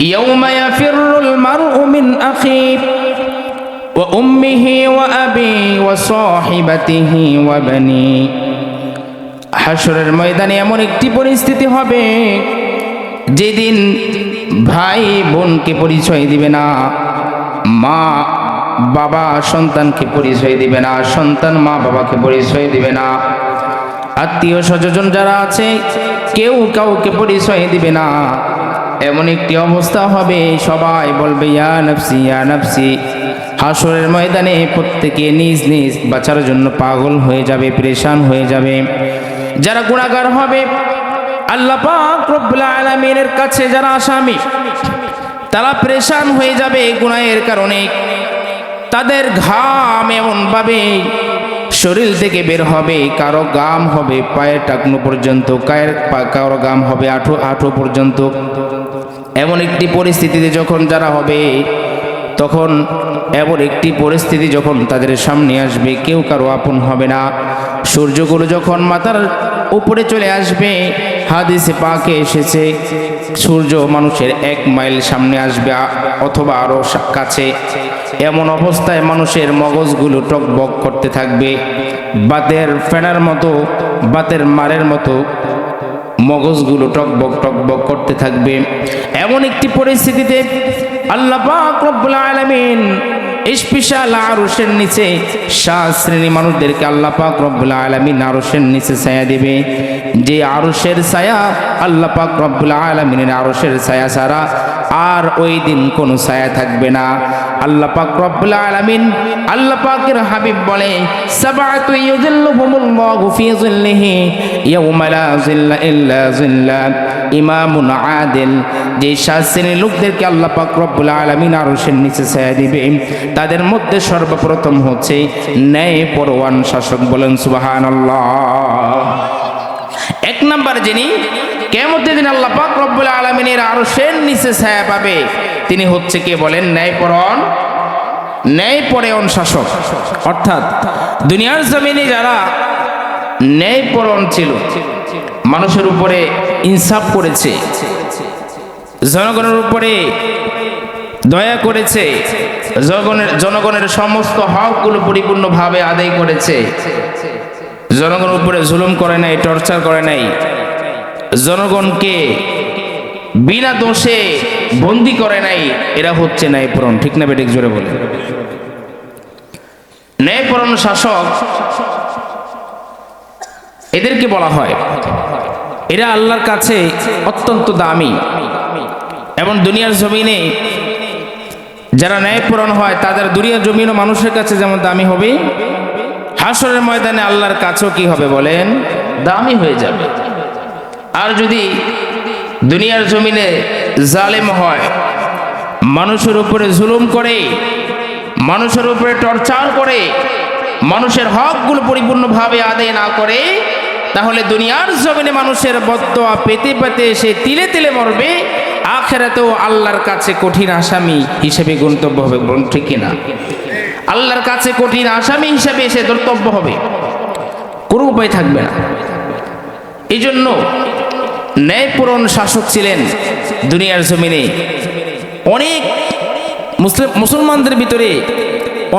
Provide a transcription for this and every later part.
يوم يفر المرء من أخيه وأمه وأبيه وصاحبته وبنيه হাসরের ময়দানে এমন একটি পরিস্থিতি হবে যেদিন ভাই বোনকে পরিচয় দিবে না মা বাবা সন্তানকে পরিচয় দিবে না সন্তান মা বাবাকে পরিচয় দিবে না আত্মীয় স্বজন যারা আছে কেউ কাউকে পরিচয় দিবে না এমন একটি অবস্থা হবে, সবাই বলবে, ইয়া নফসি ইয়া নফসি। হাসরের ময়দানে প্রত্যেকে নিজ নিজ বাঁচার জন্য পাগল হয়ে যাবে, পরেশান হয়ে যাবে। যারা গুণাগার হবে, আল্লাহ পাক রব্বুল আলামিনের কাছে যারা আসামি, তারা পরেশান হয়ে যাবে গুনাহের কারণে। তাদের ঘাম এমনভাবে শরীর থেকে বের হবে, কারও গাম হবে পায়ের টাকনো পর্যন্ত, কায়ের কারও গাম হবে আঠো আঠো পর্যন্ত। এমন একটি পরিস্থিতিতে যখন যারা হবে, তখন এমন একটি পরিস্থিতি যখন তাদের সামনে আসবে, কেউ কারও আপন হবে না। সূর্যগুলো যখন মাথার উপরে চলে আসবে, হাদিসে পাকে এসেছে, সূর্য মানুষের এক মাইল সামনে আসবে অথবা আরও কাছে। এমন অবস্থায় মানুষের মগজগুলো টকবক করতে থাকবে। বাতের ফেনার মতো, বাতের মারের মতো মগজগুলো টকবক টকবক করতে থাকবে। এমন একটি পরিস্থিতিতে আল্লাহ পাক রব্বুল আলামিন স্পেশাল আরশের নিচে সাত শ্রেণি মানুষদেরকে আল্লাহ পাক রব্বুল আলামিন আরশের নিচে ছায়া দিবে। যে আরশের ছায়া আল্লাহ পাক রব্বুল আলামিনের আরশের ছায়া ছাড়া আর ওই দিন কোনো ছায়া থাকবে না। আল্লাহ পাক রব্বুল আলামিন আল্লাহ পাকের হাবিব বলে, সাবাতু ইউযিল্লুহুমুল্লাহু ফি যিল্লিহি ইয়াউমা লা যিল্লা ইল্লা যিল্লা। ইমামুন আদিল, যে সাত শ্রেণির লোকদেরকে আল্লাহ পাক রব্বুল আলামিন আরশের নিচে ছায়া দিবে, তাদের মধ্যে সর্বপ্রথম হচ্ছে ন্যায় পরওয়ান শাসক বলেন, সুবহানাল্লাহ। এক নাম্বার যিনি কেমতের দিন আল্লাহ পাক রব্বুল আলমিনের আরও সেন নিচে ছায়া পাবে, তিনি হচ্ছে কে বলেন? ন্যায়পরণ ন্যায়পরায়ণ শাসক। অর্থাৎ দুনিয়ার জমিনে যারা ন্যায়পরণ ছিল, মানুষের উপরে ইনসাফ করেছে। জনগণের উপরে দয়া করেছে। জনগণের জনগণের সমস্ত হকগুলো পরিপূর্ণভাবে আদায় করেছে। জনগণের উপরে জুলুম করে নাই, টর্চার করে নাই। জনগণকে বিনা দোষে বন্দি করে নাই, এরা হচ্ছে ন্যায়পরণ ঠিক না বেটিক জোরে বলে ন্যায়পরণ শাসক এদেরকে বলা হয়। এরা আল্লাহর কাছে অত্যন্ত দামি। এবং দুনিয়ার জমিনে যারা ন্যায়পূরণ হয়, তাদের দুনিয়ার জমিনও মানুষের কাছে যেমন দামি হবে, হাসরের ময়দানে আল্লাহর কাছেও কি হবে বলেন? দামি হয়ে যাবে। আর যদি দুনিয়ার জমিনে জালেম হয়, মানুষের উপরে জুলুম করে, মানুষের উপরে টর্চার করে, মানুষের হকগুলো পরিপূর্ণভাবে আদায় না করে তাহলে দুনিয়ার জমিনে মানুষের বদয়া পেতে পেতে সে তিলে তিলে মরবে, আখেরাতেও আল্লাহর কাছে কঠিন আসামি হিসেবে গন্তব্য হবে ঠিক কিনা? আল্লাহর কাছে কঠিন আসামি হিসেবে সে ধর্তব্য হবে। কোনো উপায় থাকবে না। এই জন্য ন্যায়পূরণ শাসক ছিলেন দুনিয়ার জমিনে অনেক মুসলিম, মুসলমানদের ভিতরে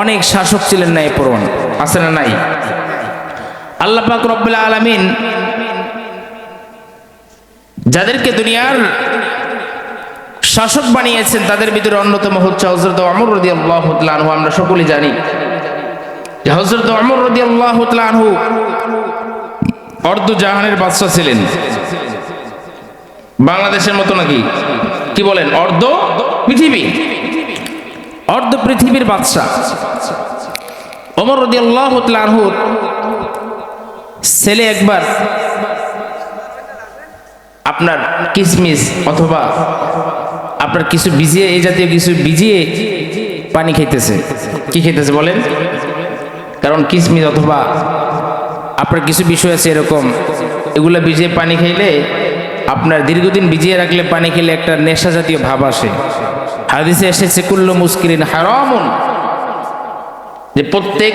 অনেক শাসক ছিলেন ন্যায়পূরণ। আছে না নাই? আল্লাহ পাক রব্বুল আলামিন যাদেরকে দুনিয়ার শাসক বানিয়েছেন, তাদের ভিতরে অন্যতম হচ্ছে হজরত অমর রদি আল্লাহ আনহু। আমরা সকলেই জানি যে হজরত অমর রদি আল্লাহ আনহু অর্ধ জাহানের বাদশাহ ছিলেন। বাংলাদেশের মতো নাকি? কি বলেন? অর্ধ পৃথিবী। অর্ধ পৃথিবীর বাদশাহ অমর রদি আল্লাহ আনহুর ছেলে একবার আপনার কিসমিস অথবা আপনার কিছু ভিজিয়ে, এই জাতীয় কিছু ভিজিয়ে পানি খেতেছে কি খেতেছে বলেন? কারণ কিসমিস অথবা আপনার কিছু বিষয় আছে এরকম, এগুলো ভিজিয়ে পানি খেলে আপনার দীর্ঘদিন ভিজিয়ে রাখলে পানি খেলে একটা নেশা জাতীয় ভাব আসে। হাদিসে এসেছে, কুল্লু মুস্কিরিন হারামুন। যে প্রত্যেক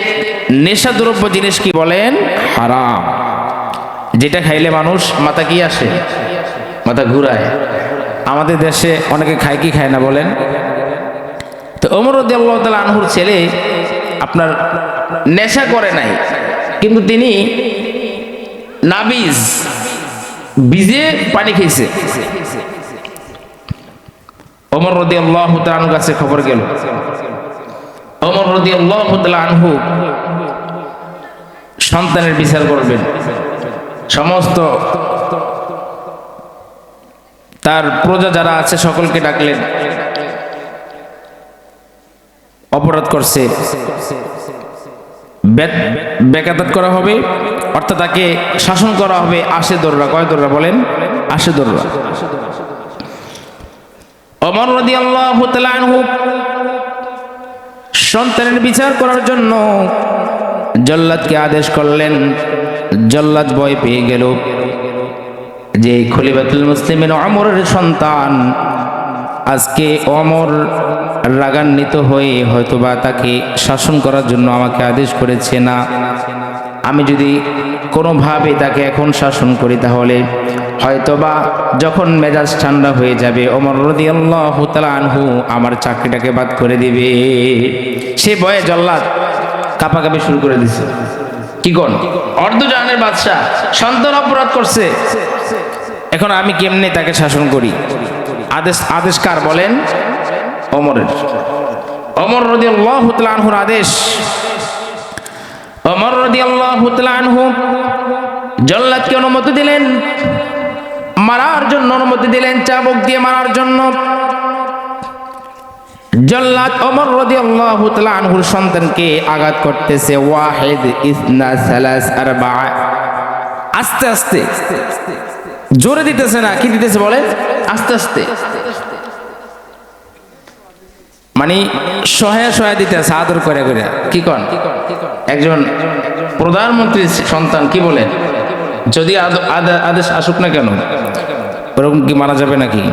নেশা দ্রব্য জিনিস কি বলেন? হারাম। যেটা খাইলে মানুষ মাথা কি আসে? মাথা ঘুরায়। আমাদের দেশে অনেকে খায় কি খায় না বলেন? তো তালা আনহুর ছেলে আপনার নেশা করে নাই, কিন্তু তিনি নাবিজ, বিজে পানি খেয়েছে। ওমর রদি আল্লাহ আনহু কাছে খবর গেল। ওমর রদি আনহু সন্তানের বিচার করবেন। সমস্ত তার প্রজা যারা আছে সকলকে ডাকলেন। অপরাধ করছে। বেকাতাত করা হবে, অর্থাৎ তাকে শাসন করা হবে আশে দররা কয় দররা বলেন? আশে দররা অমর রদি আল্লাহ সন্তানের বিচার করার জন্য জল্লাদকে আদেশ করলেন। জল্লাদ ভয় পেয়ে গেল যে খলিফাতুল মুসলিমের অমরের সন্তান। আজকে অমর রাগান্বিত হয়ে হয়তোবা তাকে শাসন করার জন্য আমাকে আদেশ করেছে না। আমি যদি কোনোভাবে তাকে এখন শাসন করি তাহলে হয়তোবা যখন মেজাজ ঠান্ডা হয়ে যাবে অমর রদি আল্লাহ আনহু আমার চাকরিটাকে বাদ করে দিবে। সে বয়ে জল্লাদ কাপাকাপি শুরু করে দিছে। কি কোন অর্ধজাহানের বাদশাহ সন্তান অপরাধ করছে। এখন আমি কেমনে তাকে শাসন করি? আদেশ আদেশ কার বলেন? অমরের অমর রদি আল্লাহ আনহুর আদেশ। অমর রদি আল্লাহ আনহু জল্লাদকে অনুমতি দিলেন। মারার জন্য অনুমতি দিলেন, চাবুক দিয়ে মারার জন্য। জল্লাদ অমর রদি আল্লাহ আনহুর সন্তানকে আঘাত করতেছে, ওয়াহেদ ইসনা সালাস আর আস্তে আস্তে। জোরে দিতেছে না, কি দিতেছে বলে আস্তে আস্তে। মানে সহায় সহায় দিতেছে, আদর করে করে। কি কন? একজন প্রধানমন্ত্রীর সন্তান, কি বলে যদি আদ- আদ- আদেশ আসুক না কেন? ওরকম কি মারা যাবে নাকি?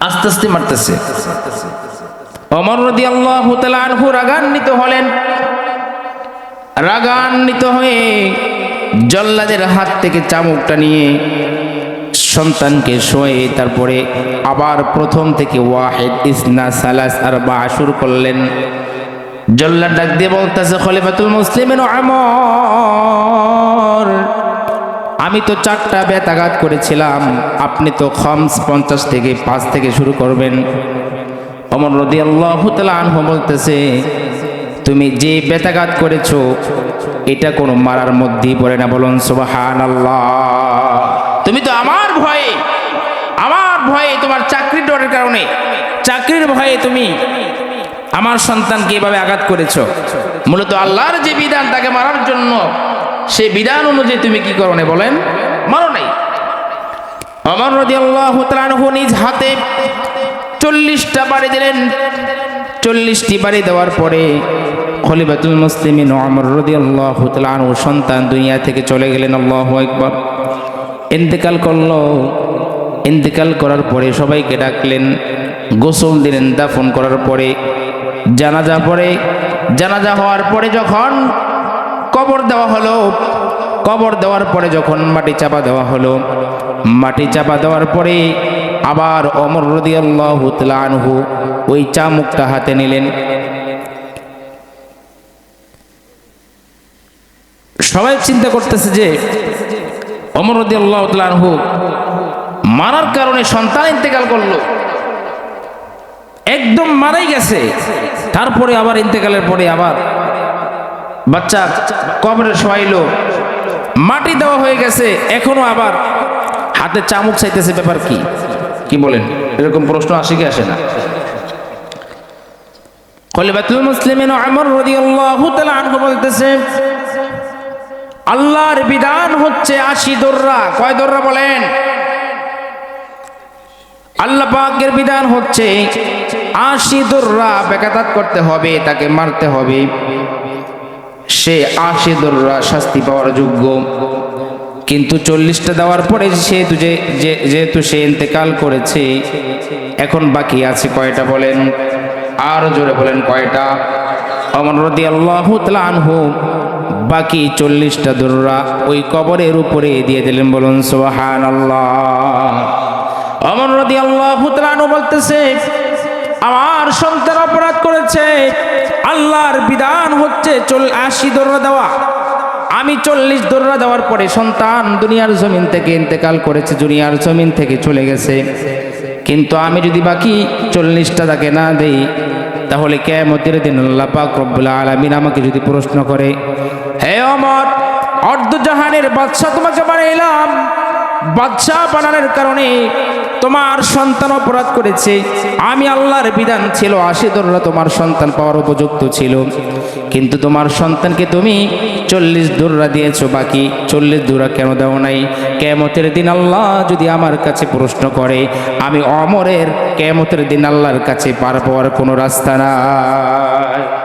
আস্তে আস্তে মারতেছে। অমর রদি আল্লাহ আনহু রাগান্বিত হলেন। রাগান্বিত হয়ে জল্লাদের হাত থেকে চামুকটা নিয়ে সন্তানকে শোয়ে তারপরে আবার প্রথম থেকে ওয়াহেদ, ইসনা, সালাস আর বা শুরু করলেন। জল্লাদ ডাক দিয়ে বলতেছে, খলিফাতুল মুসলিমের আমর। আমি তো চারটা বেতাঘাত করেছিলাম। আপনি তো খমস পঞ্চাশ থেকে পাঁচ থেকে শুরু করবেন। অমর রদি আল্লাহ আনহু বলতেছে, তুমি যে বেতাঘাত করেছ, এটা কোনো মারার মধ্যেই পড়ে না। বলুন সুবাহান তুমি তো আমার ভয়ে আমার ভয়ে তোমার চাকরির ডরের কারণে, চাকরির ভয়ে তুমি আমার সন্তানকে এভাবে আঘাত করেছ। মূলত আল্লাহর যে বিধান তাকে মারার জন্য সেই বিধান অনুযায়ী তুমি কি করো না বলেন? মারো নাই। আমার রদি আল্লাহ নিজ হাতে চল্লিশটা বাড়ি দিলেন। চল্লিশটি বাড়ি দেওয়ার পরে খলিফাতুল মুসলিমিন আমর রদি আল্লাহ আনহু সন্তান দুনিয়া থেকে চলে গেলেন। আল্লাহ একবার ইন্তেকাল করল। ইন্তেকাল করার পরে সবাইকে ডাকলেন। গোসল দিলেন। দাফন করার পরে, জানাজা পরে, জানাজা হওয়ার পরে যখন কবর দেওয়া হলো। কবর দেওয়ার পরে যখন মাটি চাপা দেওয়া হলো, মাটি চাপা দেওয়ার পরে আবার অমর রদি আল্লাহ আনহু ওই চামুকটা হাতে নিলেন। সবাই চিন্তা করতেছে যে অমর রদি আল্লাহ আনহু মারার কারণে সন্তান ইন্তেকাল করল। একদম মারাই গেছে। তারপরে আবার ইন্তেকালের পরে আবার বাচ্চা কবরে শোয়াইলো মাটি দেওয়া হয়ে গেছে, এখনও আবার। হাতে চামুক চাইতেছে, ব্যাপার কি? কি বলেন? এরকম প্রশ্ন আসে কি আসে না? খলিফাতুল মুসলিমিন আমর রাদিয়াল্লাহু তাআলা আনহু বলতেছে, আল্লাহর বিধান হচ্ছে আশি দর্রা। কয় দর্রা বলেন? আল্লাহ পাকের বিধান হচ্ছে আশি দর্রা বেকাতাত করতে হবে, তাকে মারতে হবে। সে আশি দর্রা শাস্তি পাওয়ার যোগ্য। কিন্তু চল্লিশটা দেওয়ার পরে সেহেতু যে যেহেতু সে ইন্তেকাল করেছে, এখন বাকি আছে কয়টা বলেন? আরও জোরে বলেন কয়টা? অমর রদি আল্লাহ আনহু, বাকি চল্লিশটা দর্রা ওই কবরের উপরে দিয়ে দিলেন বলুন সোহান আল্লাহ অমর রদি আল্লাহ বলতেছে, আমার সন্তান অপরাধ করেছে আল্লাহর বিধান হচ্ছে চল আশি দৌড়া দেওয়া। আমি চল্লিশ দৌড়া দেওয়ার পরে সন্তান দুনিয়ার জমিন থেকে ইন্তেকাল করেছে, দুনিয়ার জমিন থেকে চলে গেছে। কিন্তু আমি যদি বাকি চল্লিশটা তাকে না দেই, তাহলে কেমতের দিন আল্লাহ পাক আলামিন আমাকে যদি প্রশ্ন করে, হে অমর, অর্ধজাহানের বাদশাহ তোমাকে বানাইলাম। বাদশাহ বানানোর কারণে তোমার সন্তান অপরাধ করেছে। আমি আল্লাহর বিধান ছিল আশি দররা তোমার সন্তান পাওয়ার উপযুক্ত ছিল। কিন্তু তোমার সন্তানকে তুমি চল্লিশ দৌড়া দিয়েছ, বাকি চল্লিশ দৌড়া কেন দেও নাই? কেমতের দিন আল্লাহ যদি আমার কাছে প্রশ্ন করে, আমি অমরের কেমতের দিন আল্লাহর কাছে পার পাওয়ার কোনো রাস্তা নাই।